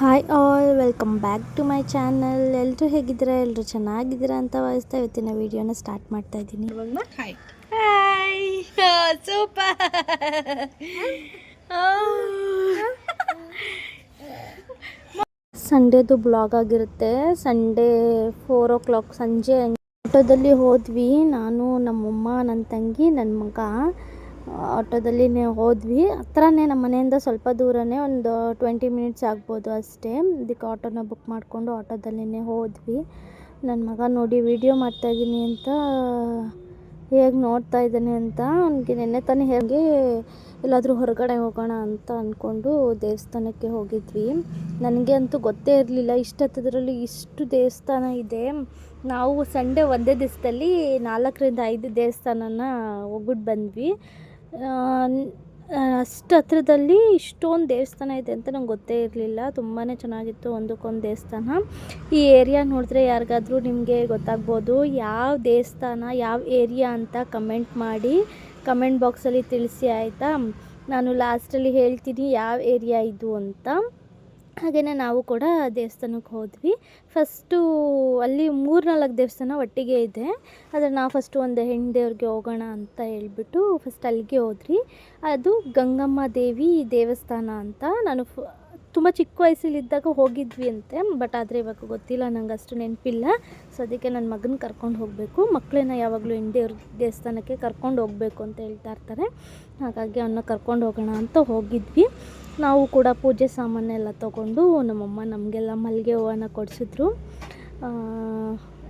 Hi all welcome back to my channel ಎಲ್ಲರೂ ಹೇಗಿದ್ದೀರಾ? ಎಲ್ಲರೂ ಚೆನ್ನಾಗಿದ್ದೀರಾ ಅಂತ ಭಾವಿಸ್ತಾ ಇವತ್ತಿನ ವಿಡಿಯೋನ ಸ್ಟಾರ್ಟ್ ಮಾಡ್ತಾ ಇದ್ದೀನಿ. ಹಾಯ್ ಹಾಯ್ ಸೂಪರ್ ಸಂಡೇದು ಬ್ಲಾಗ್ ಆಗಿರುತ್ತೆ. ಸಂಡೇ ಫೋರ್ ಓ ಕ್ಲಾಕ್ ಸಂಜೆ ಆಟೋದಲ್ಲಿ ಹೋದ್ವಿ. ನಾನು ನಮ್ಮಮ್ಮ ನನ್ನ ತಂಗಿ ನನ್ನ ಮಗ. ಆಟೋದಲ್ಲಿ ಹೋದ್ವಿ. ಹತ್ರನೇ ನಮ್ಮ ಮನೆಯಿಂದ ಸ್ವಲ್ಪ ದೂರನೇ ಒಂದು ಟ್ವೆಂಟಿ ಮಿನಿಟ್ಸ್ ಆಗ್ಬೋದು ಅಷ್ಟೇ. ಅದಕ್ಕೆ ಆಟೋನ ಬುಕ್ ಮಾಡಿಕೊಂಡು ಆಟೋದಲ್ಲೇ ಹೋದ್ವಿ. ನನ್ನ ಮಗ ನೋಡಿ ವಿಡಿಯೋ ಮಾಡ್ತಾಯಿದ್ದೀನಿ ಅಂತ ಹೇಗೆ ನೋಡ್ತಾ ಇದ್ದಾನೆ ಅಂತ ಅವನಿಗೆ ನೆನ್ನೆ ತಾನೇ ಹೇಗೆ ಎಲ್ಲಾದರೂ ಹೊರಗಡೆ ಹೋಗೋಣ ಅಂತ ಅಂದ್ಕೊಂಡು ದೇವಸ್ಥಾನಕ್ಕೆ ಹೋಗಿದ್ವಿ. ನನಗೆ ಅಂತೂ ಗೊತ್ತೇ ಇರಲಿಲ್ಲ. ಇಷ್ಟೊತ್ತದರಲ್ಲಿ ಇಷ್ಟು ದೇವಸ್ಥಾನ ಇದೆ. ನಾವು ಸಂಡೇ ಒಂದೇ ದಿವಸದಲ್ಲಿ ನಾಲ್ಕರಿಂದ ಐದು ದೇವಸ್ಥಾನನ ಹೋಗ್ಬಿಟ್ಟು ಬಂದ್ವಿ. ಅಷ್ಟು ಹತ್ರದಲ್ಲಿ ಇಷ್ಟೊಂದು ದೇವಸ್ಥಾನ ಇದೆ ಅಂತ ನಂಗೆ ಗೊತ್ತೇ ಇರಲಿಲ್ಲ. ತುಂಬಾ ಚೆನ್ನಾಗಿತ್ತು ಒಂದಕ್ಕೊಂದು ದೇವಸ್ಥಾನ. ಈ ಏರಿಯಾ ನೋಡಿದ್ರೆ ಯಾರಿಗಾದ್ರೂ ನಿಮಗೆ ಗೊತ್ತಾಗ್ಬೋದು. ಯಾವ ದೇವಸ್ಥಾನ, ಯಾವ ಏರಿಯಾ ಅಂತ ಕಮೆಂಟ್ ಮಾಡಿ ಕಮೆಂಟ್ ಬಾಕ್ಸಲ್ಲಿ ತಿಳಿಸಿ ಆಯಿತಾ? ನಾನು ಲಾಸ್ಟಲ್ಲಿ ಹೇಳ್ತೀನಿ ಯಾವ ಏರಿಯಾ ಇದು ಅಂತ. ಹಾಗೆಯೇ ನಾವು ಕೂಡ ದೇವಸ್ಥಾನಕ್ಕೆ ಹೋದ್ವಿ. ಫಸ್ಟು ಅಲ್ಲಿ ಮೂರು ನಾಲ್ಕು ದೇವಸ್ಥಾನ ಒಟ್ಟಿಗೆ ಇದೆ. ಆದರೆ ನಾವು ಫಸ್ಟು ಒಂದು ಹೆಣ್ಣು ದೇವ್ರಿಗೆ ಹೋಗೋಣ ಅಂತ ಹೇಳ್ಬಿಟ್ಟು ಫಸ್ಟ್ ಅಲ್ಲಿಗೆ ಹೋದ್ರಿ ಅದು ಗಂಗಮ್ಮ ದೇವಿ ದೇವಸ್ಥಾನ ಅಂತ. ನಾನು ಫ, ತುಂಬ ಚಿಕ್ಕ ವಯಸ್ಸಲ್ಲಿದ್ದಾಗ ಹೋಗಿದ್ವಿ ಅಂತೆ ಬಟ್ ಆದರೆ ಇವಾಗ ಗೊತ್ತಿಲ್ಲ, ನಂಗೆ ಅಷ್ಟು ನೆನಪಿಲ್ಲ. ಸೊ ಅದಕ್ಕೆ ನನ್ನ ಮಗನ ಕರ್ಕೊಂಡು ಹೋಗಬೇಕು. ಮಕ್ಕಳನ್ನ ಯಾವಾಗಲೂ ಹೆಣ್ಣು ದೇವ್ರ ದೇವಸ್ಥಾನಕ್ಕೆ ಕರ್ಕೊಂಡು ಹೋಗಬೇಕು ಅಂತ ಹೇಳ್ತಾ ಇರ್ತಾರೆ. ಹಾಗಾಗಿ ಅವನ್ನ ಕರ್ಕೊಂಡು ಹೋಗೋಣ ಅಂತ ಹೋಗಿದ್ವಿ. ನಾವು ಕೂಡ ಪೂಜೆ ಸಾಮಾನೆಲ್ಲ ತೊಗೊಂಡು ನಮ್ಮಮ್ಮ ನಮಗೆಲ್ಲ ಮಲ್ಲಿಗೆ ಹೂವನ್ನ ಕೊಡಿಸಿದ್ರು.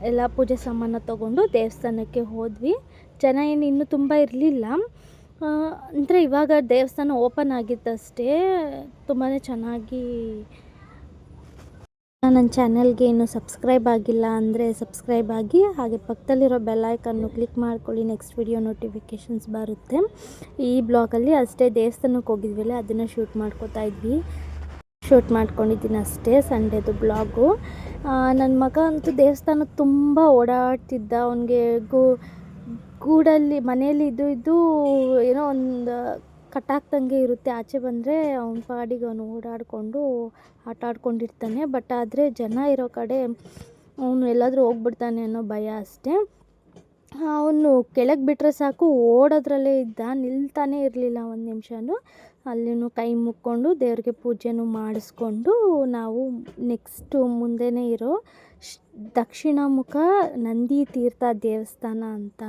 ಎಲ್ಲ ಪೂಜೆ ಸಾಮಾನು ತೊಗೊಂಡು ದೇವಸ್ಥಾನಕ್ಕೆ ಹೋದ್ವಿ. ಜನ ಏನು ಇನ್ನೂ ತುಂಬ ಇರಲಿಲ್ಲ. ಅಂದರೆ ಇವಾಗ ದೇವಸ್ಥಾನ ಓಪನ್ ಆಗಿದ್ದಷ್ಟೇ ತುಂಬಾ ಚೆನ್ನಾಗಿ ನನ್ನ ಚಾನಲ್ಗೆ ಇನ್ನು ಸಬ್ಸ್ಕ್ರೈಬ್ ಆಗಿಲ್ಲ ಅಂದರೆ ಸಬ್ಸ್ಕ್ರೈಬ್ ಆಗಿ, ಹಾಗೆ ಪಕ್ಕದಲ್ಲಿರೋ ಬೆಲ್ಲೈಕನ್ನು ಕ್ಲಿಕ್ ಮಾಡ್ಕೊಳ್ಳಿ ನೆಕ್ಸ್ಟ್ ವಿಡಿಯೋ ನೋಟಿಫಿಕೇಷನ್ಸ್ ಬರುತ್ತೆ. ಈ ಬ್ಲಾಗಲ್ಲಿ ಅಷ್ಟೇ ದೇವಸ್ಥಾನಕ್ಕೆ ಹೋಗಿದ್ವಲ್ಲ, ಅದನ್ನು ಶೂಟ್ ಮಾಡ್ಕೋತಾ ಇದ್ವಿ. ಶೂಟ್ ಮಾಡ್ಕೊಂಡಿದ್ದೀನಿ ಅಷ್ಟೇ ಸಂಡೇದು ಬ್ಲಾಗು ನನ್ನ ಮಗ ಅಂತೂ ದೇವಸ್ಥಾನ ತುಂಬ ಓಡಾಡ್ತಿದ್ದ, ಅವನಿಗೆ ಗೂಡಲ್ಲಿ ಮನೆಯಲ್ಲಿ ಇದು ಇದು, ಏನೋ ಒಂದು ಕಟ್ಟಾಕ್ದಂಗೆ ಇರುತ್ತೆ. ಆಚೆ ಬಂದರೆ ಅವ್ನ ಪಾಡಿಗೆ ಅವನು ಓಡಾಡಿಕೊಂಡು ಆಟ ಆಡ್ಕೊಂಡಿರ್ತಾನೆ. ಬಟ್ ಆದರೆ ಜನ ಇರೋ ಕಡೆ ಅವನು ಎಲ್ಲಾದರೂ ಹೋಗ್ಬಿಡ್ತಾನೆ ಅನ್ನೋ ಭಯ ಅಷ್ಟೇ. ಅವನು ಕೆಳಗೆ ಬಿಟ್ಟರೆ ಸಾಕು, ಓಡೋದ್ರಲ್ಲೇ ಇದ್ದ, ನಿಲ್ತಾನೇ ಇರಲಿಲ್ಲ ಒಂದು ನಿಮಿಷನೂ. ಅಲ್ಲಿನೂ ಕೈ ಮುಕ್ಕೊಂಡು ದೇವ್ರಿಗೆ ಪೂಜೆನು ಮಾಡಿಸ್ಕೊಂಡು ನಾವು ನೆಕ್ಸ್ಟು ಮುಂದೆನೇ ಇರೋ ಶ್ ದಕ್ಷಿಣ ಮುಖ ನಂದಿ ತೀರ್ಥ ದೇವಸ್ಥಾನ ಅಂತ.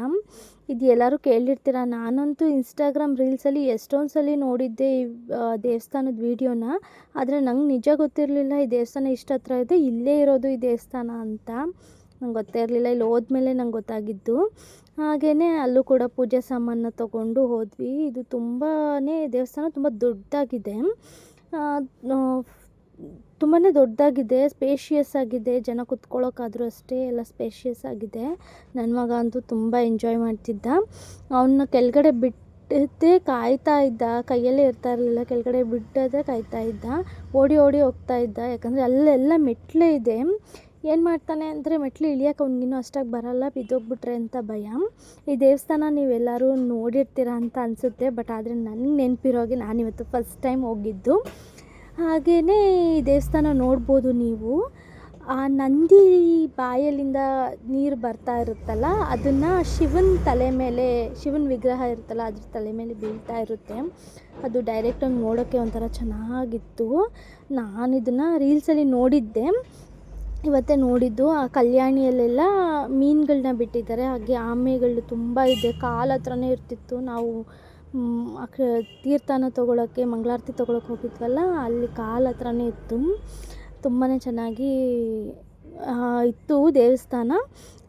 ಇದು ಎಲ್ಲರೂ ಕೇಳಿರ್ತೀರ? ನಾನಂತೂ ಇನ್ಸ್ಟಾಗ್ರಾಮ್ ರೀಲ್ಸಲ್ಲಿ ಎಷ್ಟೊಂದು ಸಲ ನೋಡಿದ್ದೆ ಈ ದೇವಸ್ಥಾನದ ವೀಡಿಯೋನ. ಆದರೆ ನಂಗೆ ನಿಜ ಗೊತ್ತಿರಲಿಲ್ಲ ಈ ದೇವಸ್ಥಾನ ಇಷ್ಟು ಹತ್ರ ಇದೆ, ಇಲ್ಲೇ ಇರೋದು ಈ ದೇವಸ್ಥಾನ ಅಂತ. ನಂಗೆ ಗೊತ್ತೇ ಇರಲಿಲ್ಲ, ಇಲ್ಲಿ ಹೋದ್ಮೇಲೆ ನಂಗೆ ಗೊತ್ತಾಗಿದ್ದು. ಹಾಗೇ ಅಲ್ಲೂ ಕೂಡ ಪೂಜೆ ಸಾಮಾನು ತೊಗೊಂಡು ಹೋದ್ವಿ. ಇದು ತುಂಬಾ ದೇವಸ್ಥಾನ ತುಂಬ ದೊಡ್ಡದಾಗಿದೆ. ತುಂಬಾ ದೊಡ್ಡದಾಗಿದೆ ಸ್ಪೇಷಿಯಸ್ ಆಗಿದೆ. ಜನ ಕುತ್ಕೊಳ್ಳೋಕ್ಕಾದರೂ ಅಷ್ಟೇ ಎಲ್ಲ ಸ್ಪೇಷಿಯಸ್ ಆಗಿದೆ. ನನ್ನ ಮಗ ಅಂತೂ ತುಂಬ ಎಂಜಾಯ್ ಮಾಡ್ತಿದ್ದ. ಅವನ್ನ ಕೆಳಗಡೆ ಬಿಟ್ಟೇ ಕಾಯ್ತಾ ಇದ್ದ. ಕೈಯಲ್ಲೇ ಇರ್ತಾ ಇರಲಿಲ್ಲ, ಕೆಳಗಡೆ ಬಿಟ್ಟದೇ ಕಾಯ್ತಾ ಇದ್ದ. ಓಡಿ ಓಡಿ ಹೋಗ್ತಾ ಇದ್ದ. ಯಾಕಂದರೆ ಅಲ್ಲೆಲ್ಲ ಮೆಟ್ಲೇ ಇದೆ. ಏನು ಮಾಡ್ತಾನೆ ಅಂದರೆ ಮೆಟ್ಲು ಇಳಿಯೋಕೆ ಅವ್ನಿಗಿನ್ನೂ ಅಷ್ಟಾಗಿ ಬರಲ್ಲ, ಬಿದ್ದೋಗ್ಬಿಟ್ರೆ ಅಂತ ಭಯ. ಈ ದೇವಸ್ಥಾನ ನೀವೆಲ್ಲರೂ ನೋಡಿರ್ತೀರ ಅಂತ ಅನಿಸುತ್ತೆ, ಬಟ್ ಆದರೆ ನನಗೆ ನೆನಪಿರೋಗೆ ನಾನಿವತ್ತು ಫಸ್ಟ್ ಟೈಮ್ ಹೋಗಿದ್ದು. ಹಾಗೆಯೇ ಈ ದೇವಸ್ಥಾನ ನೋಡ್ಬೋದು ನೀವು. ಆ ನಂದಿ ಬಾಯಲ್ಲಿಂದ ನೀರು ಬರ್ತಾ ಇರುತ್ತಲ್ಲ, ಅದನ್ನು ಶಿವನ ತಲೆ ಮೇಲೆ, ಶಿವನ ವಿಗ್ರಹ ಇರುತ್ತಲ್ಲ ಅದ್ರ ತಲೆ ಮೇಲೆ ಬೀಳ್ತಾ ಇರುತ್ತೆ. ಅದು ಡೈರೆಕ್ಟಾಗಿ ನೋಡೋಕ್ಕೆ ಒಂಥರ ಚೆನ್ನಾಗಿತ್ತು. ನಾನು ಇದನ್ನು ರೀಲ್ಸಲ್ಲಿ ನೋಡಿದ್ದೆ. ಇವತ್ತೇ ನೋಡಿದ್ದು, ಆ ಕಲ್ಯಾಣಿಯಲ್ಲೆಲ್ಲ ಮೀನುಗಳನ್ನ ಬಿಟ್ಟಿದ್ದಾರೆ. ಹಾಗೆ ಆಮೆಗಳು ತುಂಬ ಇದೆ. ಕಾಲ ಹತ್ರನೇ ಇರ್ತಿತ್ತು. ನಾವು ತೀರ್ಥನ ತೊಗೊಳಕ್ಕೆ, ಮಂಗಳಾರತಿ ತೊಗೊಳಕ್ಕೆ ಹೋಗಿದ್ವಲ್ಲ, ಅಲ್ಲಿ ಕಾಲ ಹತ್ರನೇ ಇತ್ತು. ತುಂಬಾ ಚೆನ್ನಾಗಿ ಇತ್ತು ದೇವಸ್ಥಾನ.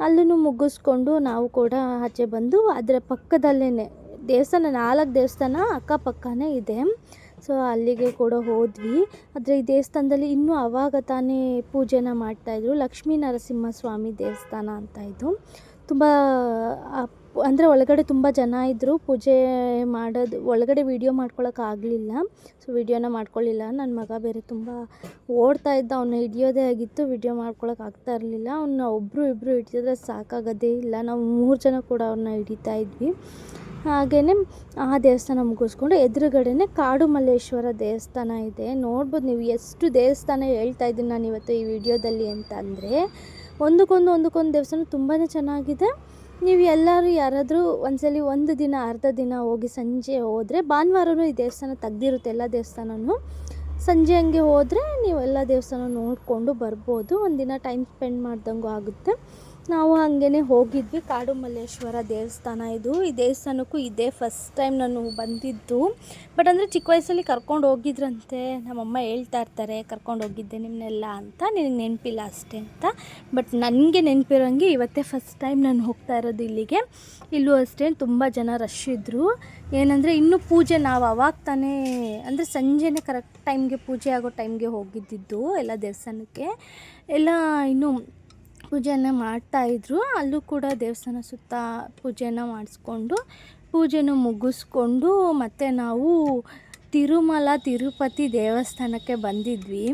ಅಲ್ಲೂ ಮುಗಿಸ್ಕೊಂಡು ನಾವು ಕೂಡ ಆಚೆ ಬಂದು, ಅದರ ಪಕ್ಕದಲ್ಲೇ ದೇವಸ್ಥಾನ ನಾಲ್ಕು ದೇವಸ್ಥಾನ ಅಕ್ಕಪಕ್ಕನೇ ಇದೆ. ಸೊ ಅಲ್ಲಿಗೆ ಕೂಡ ಹೋದ್ವಿ. ಆದರೆ ಈ ದೇವಸ್ಥಾನದಲ್ಲಿ ಇನ್ನೂ ಅವಾಗ ತಾನೇ ಪೂಜೆನ ಮಾಡ್ತಾಯಿದ್ರು ಲಕ್ಷ್ಮೀ ನರಸಿಂಹ ಸ್ವಾಮಿ ದೇವಸ್ಥಾನ ಅಂತ ಇದು. ತುಂಬ ಅಂದರೆ ಒಳಗಡೆ ತುಂಬ ಜನ ಇದ್ದರು ಪೂಜೆ ಮಾಡೋದು, ಒಳಗಡೆ ವೀಡಿಯೋ ಮಾಡ್ಕೊಳಕ್ಕಾಗಲಿಲ್ಲ ಸೊ ವೀಡಿಯೋನ ಮಾಡ್ಕೊಳ್ಳಿಲ್ಲ ನನ್ನ ಮಗ ಬೇರೆ ತುಂಬ ಓಡ್ತಾ ಇದ್ದ. ಅವನ್ನ ಹಿಡಿಯೋದೇ ಆಗಿತ್ತು. ವೀಡಿಯೋ ಮಾಡ್ಕೊಳ್ಳೋಕೆ ಆಗ್ತಾ ಇರಲಿಲ್ಲ. ಅವನ್ನ ಒಬ್ಬರು ಇಬ್ಬರು ಹಿಡಿದ್ರೆ ಸಾಕಾಗೋದೇ ಇಲ್ಲ. ನಾವು ಮೂರು ಜನ ಕೂಡ ಅವ್ರನ್ನ ಹಿಡಿತಾ ಇದ್ವಿ. ಹಾಗೆಯೇ ಆ ದೇವಸ್ಥಾನ ಮುಗಿಸ್ಕೊಂಡು ಎದುರುಗಡೆನೇ ಕಾಡು ಮಲ್ಲೇಶ್ವರ ದೇವಸ್ಥಾನ ಇದೆ. ನೋಡ್ಬೋದು ನೀವು ಎಷ್ಟು ದೇವಸ್ಥಾನ ಹೇಳ್ತಾ ಇದ್ದೀನಿ ನಾನು ಇವತ್ತು ಈ ವಿಡಿಯೋದಲ್ಲಿ ಅಂತ ಅಂದರೆ ಒಂದಕ್ಕೊಂದು ಒಂದಕ್ಕೊಂದು ದೇವಸ್ಥಾನ ತುಂಬಾ ಚೆನ್ನಾಗಿದೆ. ನೀವು ಎಲ್ಲರೂ ಯಾರಾದರೂ ಒಂದ್ಸಲಿ ಒಂದು ದಿನ, ಅರ್ಧ ದಿನ ಹೋಗಿ ಸಂಜೆ ಹೋದರೆ, ಭಾನುವಾರನೂ ಈ ದೇವಸ್ಥಾನ ತೆಗ್ದಿರುತ್ತೆ ಎಲ್ಲ ದೇವಸ್ಥಾನವೂ ಸಂಜೆ ಹಂಗೆ ಹೋದರೆ ನೀವು ಎಲ್ಲ ದೇವಸ್ಥಾನ ನೋಡಿಕೊಂಡು ಬರ್ಬೋದು. ಒಂದಿನ ಟೈಮ್ ಸ್ಪೆಂಡ್ ಮಾಡ್ದಂಗೂ ಆಗುತ್ತೆ. ನಾವು ಹಾಗೇ ಹೋಗಿದ್ವಿ. ಕಾಡು ಮಲ್ಲೇಶ್ವರ ದೇವಸ್ಥಾನ ಇದು. ಈ ದೇವಸ್ಥಾನಕ್ಕೂ ಇದೇ ಫಸ್ಟ್ ಟೈಮ್ ನಾನು ಬಂದಿದ್ದು. ಬಟ್ ಅಂದರೆ ಚಿಕ್ಕ ವಯಸ್ಸಲ್ಲಿ ಕರ್ಕೊಂಡು ಹೋಗಿದ್ರಂತೆ. ನಮ್ಮಮ್ಮ ಹೇಳ್ತಾ ಇರ್ತಾರೆ, ಕರ್ಕೊಂಡು ಹೋಗಿದ್ದೆ ನಿಮ್ಮನ್ನೆಲ್ಲ ಅಂತ. ನಿನಗೆ ನೆನಪಿಲ್ಲ ಅಷ್ಟೇ ಅಂತ. ಬಟ್ ನನಗೆ ನೆನಪಿರೋಂಗೆ ಇವತ್ತೇ ಫಸ್ಟ್ ಟೈಮ್ ನಾನು ಹೋಗ್ತಾ ಇರೋದು ಇಲ್ಲಿಗೆ. ಇಲ್ಲೂ ಅಷ್ಟೇ ತುಂಬ ಜನ ರಶ್ ಇದ್ದರು ಏನಂದರೆ ಇನ್ನೂ ಪೂಜೆ ನಾವು ಅವಾಗ ತಾನೇ, ಅಂದರೆ ಸಂಜೆನೇ ಕರೆಕ್ಟ್ ಟೈಮ್ಗೆ ಪೂಜೆ ಆಗೋ ಟೈಮ್ಗೆ ಹೋಗಿದ್ದಿದ್ದು ಎಲ್ಲ ದೇವಸ್ಥಾನಕ್ಕೆ. ಎಲ್ಲ ಇನ್ನೂ ಪೂಜೆಯನ್ನು ಮಾಡ್ತಾಯಿದ್ರು ಅಲ್ಲೂ ಕೂಡ ದೇವಸ್ಥಾನ ಸುತ್ತ ಪೂಜೆನ ಮಾಡಿಸ್ಕೊಂಡು ಪೂಜೆನ ಮುಗಿಸ್ಕೊಂಡು ಮತ್ತು ನಾವು ತಿರುಮಲ, ತಿರುಪತಿ ದೇವಸ್ಥಾನಕ್ಕೆ ಬಂದಿದ್ವಿ.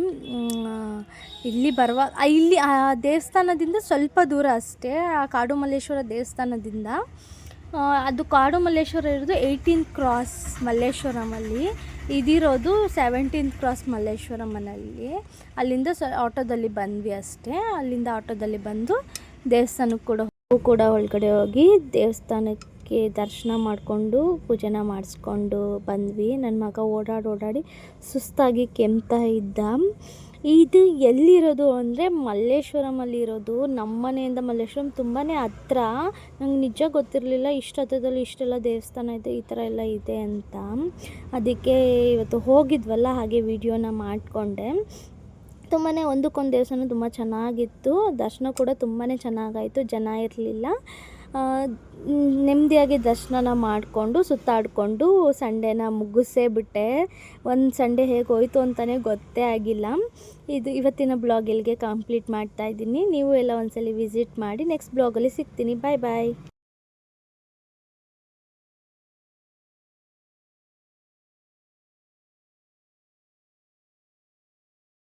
ಇಲ್ಲಿ ಬರುವ ಇಲ್ಲಿ ಆ ದೇವಸ್ಥಾನದಿಂದ ಸ್ವಲ್ಪ ದೂರ ಅಷ್ಟೇ, ಆ ಕಾಡು ಮಲ್ಲೇಶ್ವರ ದೇವಸ್ಥಾನದಿಂದ. ಅದು ಕಾಡು ಮಲ್ಲೇಶ್ವರ ಇರೋದು ಏಯ್ಟೀನ್ ಕ್ರಾಸ್ ಮಲ್ಲೇಶ್ವರಮಲ್ಲಿ. ಇದಿರೋದು ಸೆವೆಂಟೀನ್ ಕ್ರಾಸ್ ಮಲ್ಲೇಶ್ವರಮನಲ್ಲಿ. ಅಲ್ಲಿಂದ ಸ, ಆಟೋದಲ್ಲಿ ಬಂದ್ವಿ ಅಷ್ಟೇ. ಅಲ್ಲಿಂದ ಆಟೋದಲ್ಲಿ ಬಂದು ದೇವಸ್ಥಾನಕ್ಕೆ ಕೂಡ ಕೂಡ ಒಳಗಡೆ ಹೋಗಿ ದೇವಸ್ಥಾನಕ್ಕೆ ದರ್ಶನ ಮಾಡಿಕೊಂಡು ಪೂಜೆನ ಮಾಡಿಸ್ಕೊಂಡು ಬಂದ್ವಿ. ನನ್ನ ಮಗ ಓಡಾಡಿ ಓಡಾಡಿ ಸುಸ್ತಾಗಿ ಕೆಮ್ತಾ ಇದ್ದ. ಇದು ಎಲ್ಲಿರೋದು ಅಂದರೆ ಮಲ್ಲೇಶ್ವರಮಲ್ಲಿರೋದು. ನಮ್ಮ ಮನೆಯಿಂದ ಮಲ್ಲೇಶ್ವರಂ ತುಂಬಾ ಹತ್ರ. ನಂಗೆ ನಿಜ ಗೊತ್ತಿರಲಿಲ್ಲ ಇಷ್ಟು ಹತ್ರದಲ್ಲಿ ಇಷ್ಟೆಲ್ಲ ದೇವಸ್ಥಾನ ಇದೆ, ಈ ಥರ ಎಲ್ಲ ಇದೆ ಅಂತ. ಅದಕ್ಕೆ ಇವತ್ತು ಹೋಗಿದ್ವಲ್ಲ ಹಾಗೆ ವಿಡಿಯೋನ ಮಾಡಿಕೊಂಡೆ. ತುಂಬಾ ಒಂದಕ್ಕೊಂದು ದೇವಸ್ಥಾನ ತುಂಬ ಚೆನ್ನಾಗಿತ್ತು. ದರ್ಶನ ಕೂಡ ತುಂಬಾ ಚೆನ್ನಾಗಾಯಿತು, ಜನ ಇರಲಿಲ್ಲ. ನೆಮ್ಮದಿಯಾಗಿ ದರ್ಶನ ಮಾಡಿಕೊಂಡು, ಸುತ್ತಾಡಿಕೊಂಡು ಸಂಡೇನ ಮುಗಿಸೇ ಬಿಟ್ಟೆ. ಒಂದು ಸಂಡೇ ಹೇಗೆ ಹೋಯ್ತು ಅಂತಲೇ ಗೊತ್ತೇ ಆಗಿಲ್ಲ. ಇದು ಇವತ್ತಿನ ಬ್ಲಾಗ್ ಇಲ್ಲಿಗೆ ಕಂಪ್ಲೀಟ್ ಮಾಡ್ತಾ ಇದ್ದೀನಿ. ನೀವು ಎಲ್ಲ ಒಂದ್ಸಲಿ ವಿಸಿಟ್ ಮಾಡಿ ನೆಕ್ಸ್ಟ್ ಬ್ಲಾಗಲ್ಲಿ ಸಿಗ್ತೀನಿ. ಬಾಯ್ ಬಾಯ್.